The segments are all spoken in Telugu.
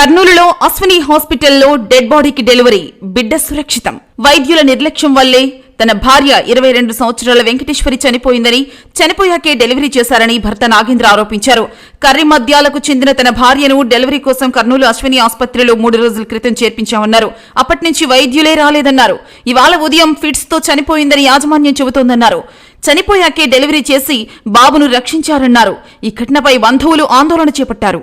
కర్నూలులో అశ్విని హాస్పిటల్లో డెడ్ బాడీకి డెలివరీ బిడ్డ సురక్షితం. వైద్యుల నిర్లక్ష్యం వల్లే తన భార్య ఇరవై రెండు సంవత్సరాల వెంకటేశ్వరి చనిపోయిందని చనిపోయాకే డెలివరీ చేశారని భర్త నాగేంద్ర ఆరోపించారు. కర్రి మద్యాలకు చెందిన తన భార్యను డెలివరీ కోసం కర్నూలు అశ్విని ఆసుపత్రిలో మూడు రోజుల క్రితం చేర్పించామన్నారు. అప్పటి నుంచి వైద్యులే రాలేదన్నారు. ఇవాళ ఉదయం ఫిట్స్తో చనిపోయిందని యాజమాన్యం చెబుతోందన్నారు. చనిపోయాకే డెలివరీ చేసి బాబును రక్షించారన్నారు. ఈ ఘటనపై బంధువులు ఆందోళన చేపట్టారు.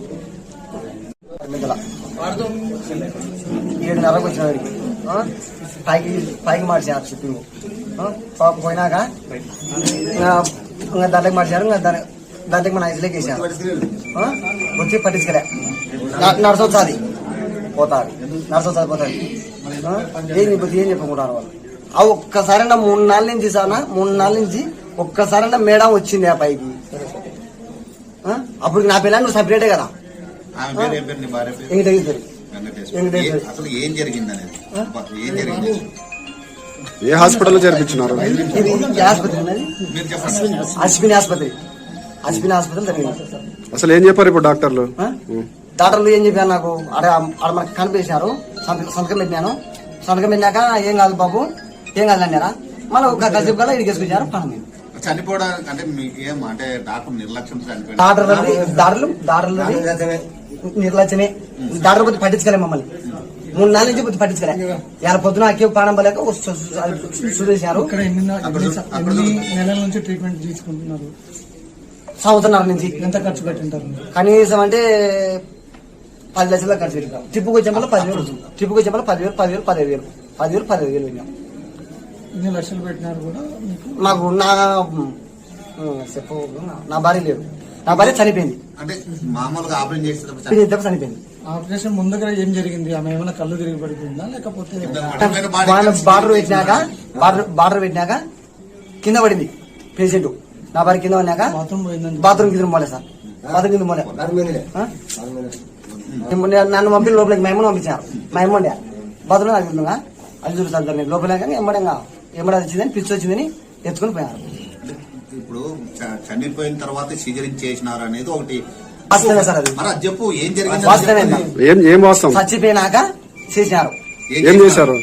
మిగల ఏడున్నరకు వచ్చిన వాడికి. పైకి పైకి మార్చారు చుట్టూ పాప పోయినాక ఇంకా దాంట్లోకి మార్చారు ఇంకా దాని దాంట్లోకి మన ఐసులోకి వేసాను వచ్చి పట్టించుకోలే. నడసొచ్చాది పోతాడు. నడసొచ్చాది పోతాడు. ఏం చెప్పి ఏం చెప్పుకుంటారు వాళ్ళు? ఆ ఒక్కసారైనా మూడు నాలుగు నుంచి సానా మూడు నాలుగు నుంచి ఒక్కసారైనా మేడం వచ్చింది ఆ పైకి. అప్పుడు నా పిల్లలు నువ్వు సపరేటే కదా. అసలు ఏం జరిగింది అనేది ఏం జరిగింది? ఏ హాస్పిటల్లో చేర్పించినారు ఇది ఏ ఆసుపత్రి ఉన్నది మీరు చెప్పండి. అశ్విని ఆసుపత్రి అశ్విని ఆసుపత్రి జరిగింది. అసలు ఏం చెప్పారు ఇప్పుడు డాక్టర్లు? డాక్టర్లు ఏం చెప్పారు నాకు? అక్కడ మనకు కనిపించారు. సంతకం పెట్టినాను. సంతకం పెట్టినాక ఏం కాదు బాబు ఏం కాదు అన్నారా? మళ్ళీ ఒక కాసేపు కల్లా ఇడికి వేసుకొచ్చారు పని చనిపోవడానికి అంటే మీకు ఏం అంటే డాక్టర్ నిర్లక్ష్యం చనిపోయింది. డాక్టర్లు డాక్టర్లు డాక్టర్లు నిర్లక్ష్యమే డాక్టర్ కొద్ది పట్టించుకోలే మమ్మల్ని. మూడు నాలుగు నుంచి కొద్ది పట్టించుకోలే. ఇలా పొద్దున అక్కి ప్రాణం పోలేక చూసేశారు నెలల నుంచి ట్రీట్మెంట్ తీసుకుంటున్నారు? సంవత్సరం నుంచి. ఎంత ఖర్చు పెట్టింటారు? కనీసం అంటే పది లక్షల ఖర్చు పెట్టాం ట్రిప్పుకి వచ్చే మళ్ళీ పదివేలు ట్రిప్పుకి వచ్చే మళ్ళీ పదివేలు పదివేలు పదిహేను వేలు పదివేలు పదిహేను వేలు పెట్టాం ఇన్ని లక్షలు పెట్టినారు కూడా మీకు నా చెప్పు నా భార్య లేదు నా భార్య చనిపోయింది. అంటే మామూలుగా ఆపరేషన్ చేసేటప్పుడు పిన్ని ఇద్దరు చనిపోయింది. ఆపరేషన్ ముందుగా ఏం జరిగింది? ఆమె ఏమైనా కళ్ళు తిరిగి పడిపోయిందా? లేకపోతే బార్డర్ పెట్టినాక బార్డర్ బార్డర్ పెట్టినాక కింద పడింది పేషెంట్. నా భార్య కింద పడినాక బాత్రూమ్ బాత్రూమ్ కింద మోలే సార్. బాత్రూమ్ కింద మోలే ఆ? నేను మొన్న నన్ను పంపి లోపలికి మైమూన్ పంపించారు మైమూన్ బాత్రూమ్ అది చూడు సార్ దాన్ని లోపలికి ఎమ్మడంగా ఎమ్మడ వచ్చిందని పిచ్చి వచ్చిందని ఎత్తుకుని పోయారు ఇప్పుడు చనిపోయిన తర్వాత సిజరింగ్ చేసినారు అనేది ఒకటి. వాస్తవమే సార్ అది. మరి అది చెప్పు ఏం జరిగింది. ఏం ఏం వాస్తవం? చచ్చిపోయినాక చేసినారు. ఏం చేశారు?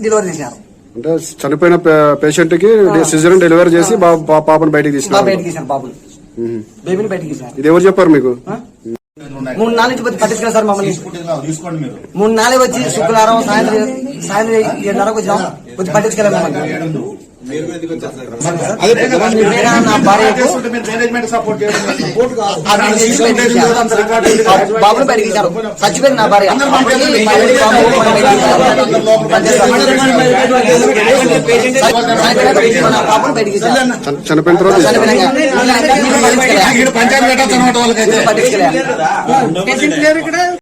డెలివరీ చేసినారు. అంటే చనిపోయిన పేషెంట్కి సిజరన్ డెలివరీ చేసి పాపని బయటికి. బేబీని ఇది ఎవరు చెప్పారు మీకు? ఆ? మూడు నాలుగు నుంచి వచ్చి పట్టించుకున్నారు సార్ మమ్మల్ని. తీసుకుంటే తీసుకోండి మీరు. మూడు నాలుగు వచ్చి శుక్రవారం సాయంత్రం సాయంత్రం ఏడున్నరకు వచ్చినాం వచ్చి పట్టించుకెళ్ళాం బాబుని తీశారు చచ్చిపోయింది నా భార్య బాబుని. చని- చనిపోయిన తర్వాత. పంచాయతీ